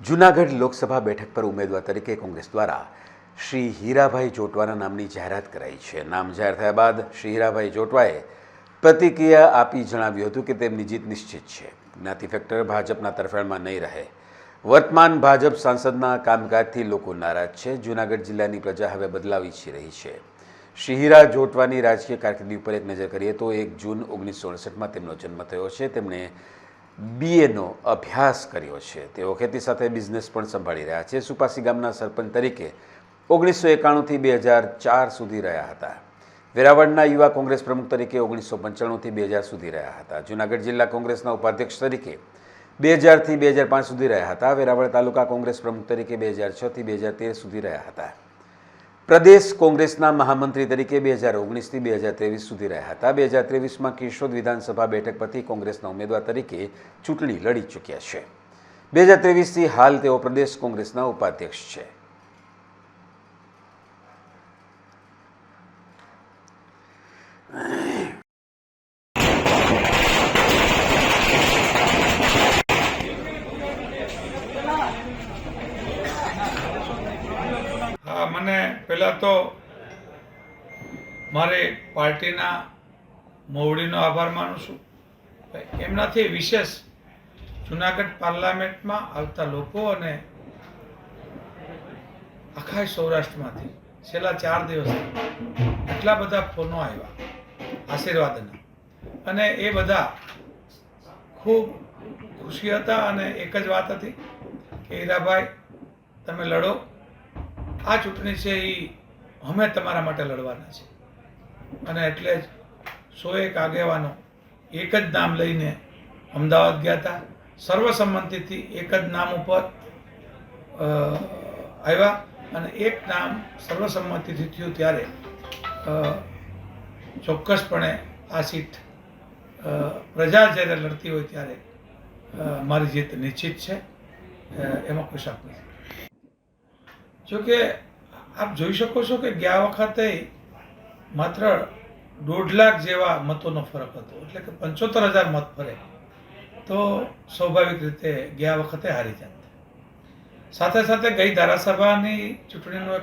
જૂનાગઢ લોકસભા બેઠક પર ઉમેદવાર તરીકે કોંગ્રેસ દ્વારા શ્રી હીરાભાઈ જોટવાના નામની જાહેરાત કરાઈ છે. નામ જાહેર થયા બાદ શ્રી હીરાભાઈ જોટવાએ પ્રતિક્રિયા આપી જણાવ્યું હતું કે તેમની જીત નિશ્ચિત છે. જ્ઞાતિ ફેક્ટર ભાજપના તરફેણમાં નહીં રહે. વર્તમાન ભાજપ સાંસદના કામકાજથી લોકો નારાજ છે. જૂનાગઢ જિલ્લાની પ્રજા હવે બદલાવ ઈચ્છી રહી છે. શિહિરા જોટવાની રાજકીય કારકિર્દી ઉપર એક નજર કરીએ તો એક જૂન ઓગણીસો અડસઠમાં તેમનો જન્મ થયો છે. તેમણે બીએનો અભ્યાસ કર્યો છે. તેઓ ખેતી સાથે બિઝનેસ પણ સંભાળી રહ્યા છે. સુપાસી ગામના સરપંચ તરીકે ઓગણીસો એકાણુંથી બે હજાર ચાર સુધી રહ્યા હતા. વેરાવળના યુવા કોંગ્રેસ પ્રમુખ તરીકે ઓગણીસો પંચાણુંથી બે હજાર સુધી રહ્યા હતા. જૂનાગઢ જિલ્લા કોંગ્રેસના ઉપાધ્યક્ષ તરીકે બે હજારથી બે હજાર પાંચ સુધી રહ્યા હતા. વેરાવળ તાલુકા કોંગ્રેસ પ્રમુખ તરીકે બે હજાર છથી બે હજાર તેર સુધી રહ્યા હતા. પ્રદેશ કોંગ્રેસના મહામંત્રી તરીકે બે હજાર ઓગણીસથી બે હજાર ત્રેવીસ સુધી રહ્યા હતા. બે હજાર ત્રેવીસમાં કેશોદ વિધાનસભા બેઠક પરથી કોંગ્રેસના ઉમેદવાર તરીકે ચૂંટણી લડી ચૂક્યા છે. બે હજાર ત્રેવીસથી હાલ તેઓ પ્રદેશ કોંગ્રેસના ઉપાધ્યક્ષ છે. મને પહેલાં તો મારી પાર્ટીના મોવડીનો આભાર માનું છું. એમનાથી વિશેષ જુનાગઢ પાર્લામેન્ટમાં આવતા લોકો અને આખા સૌરાષ્ટ્રમાંથી છેલ્લા ચાર દિવસથી એટલા બધા ફોનો આવ્યા આશીર્વાદના. અને એ બધા ખૂબ ખુશી હતા અને એક જ વાત હતી કે, હીરાભાઈ, તમે લડો. આ ચૂંટણી છે એ અમે તમારા માટે લડવાના છે. અને એટલે જ સો એક આગેવાનો એક જ નામ લઈને અમદાવાદ ગયા હતા. સર્વસંમતિથી એક જ નામ ઉપર આવ્યા અને એક નામ સર્વસંમતિથી થયું ત્યારે ચોક્કસપણે આ સીટ પ્રજા જ્યારે લડતી હોય ત્યારે મારી જીત નિશ્ચિત છે. એમાં કોઈ શક નથી જોકે આપ જોઈ શકો છો કે ગયા વખતે માત્ર દોઢ લાખ જેવા મતોનો ફરક હતો. એટલે કે પંચોતેર હજાર મત ફરે. તો સ્વાભાવિક રીતે ગયા વખતે હારી જાત. સાથે સાથે ગઈ ધારાસભાની ચૂંટણીનું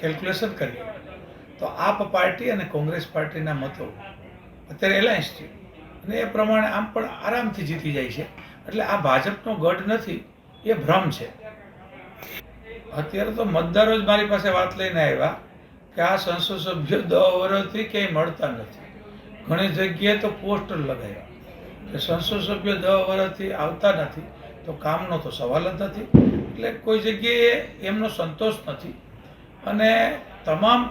કેલ્ક્યુલેશન કર્યું તો આપ પાર્ટી અને કોંગ્રેસ પાર્ટીના મતો અત્યારે એલાયન્સ છે. અને એ પ્રમાણે આમ પણ આરામથી જીતી જાય છે. એટલે આ ભાજપનો ગઢ નથી, એ ભ્રમ છે. અત્યારે તો મતદારો જ મારી પાસે વાત લઈને આવ્યા કે આ સંસદ સભ્યો દસ વર્ષથી ક્યાંય મળતા નથી. ઘણી જગ્યાએ તો પોસ્ટર લગાવ્યા કે સંસદ સભ્યો દસ વર્ષથી આવતા નથી, તો કામનો તો સવાલ જ નથી. એટલે કોઈ જગ્યાએ એમનો સંતોષ નથી. અને તમામ